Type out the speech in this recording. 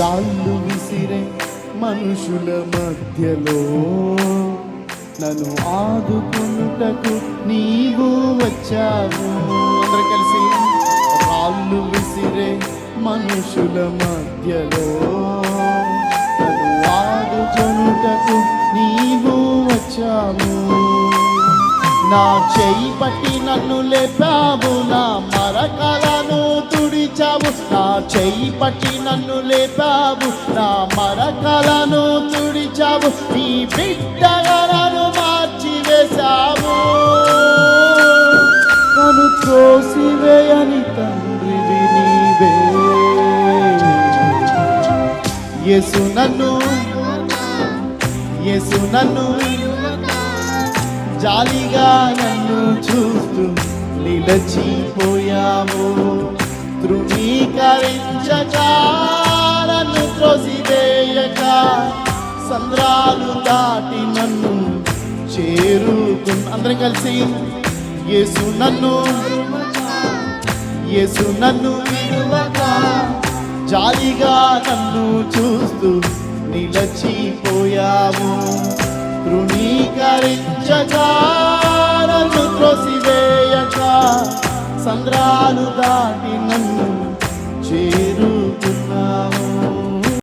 రాళ్ళు విసిరే మనుషుల మధ్యలో. నన్ను ఆదుకునుటకు నీవు వచ్చావు. అందరం కలిసి రాళ్ళు విసిరే మనుషుల మధ్యలో. నన్ను ఆదుకొనుటకు నీవు వచ్చావు. నా చేయి పట్టి నన్ను లేపావు నా చేయి పట్టి నన్ను లేపావు. నా మరకలను తుడిచావు. నీ బిడ్డగా నన్ను మార్చి వేశావు నన్ను త్రోసివేయని తండ్రివి నీవే. యేసు నన్ను యేసు నన్ను జాలిగా నన్ను చూస్తూ నిలచిపోయాము తృణీకరించక నన్ను త్రోసివేయక. సంద్రాలు దాటి నన్ను చేరుకు అందరం కలిసి యేసు నన్ను యేసు నన్ను విడువక. జాలిగా నన్ను చూస్తూ నిలచిపోయాము. తృణీకరించక నన్ను త్రోసివేయక. సంద్రాలు దాటి Tiro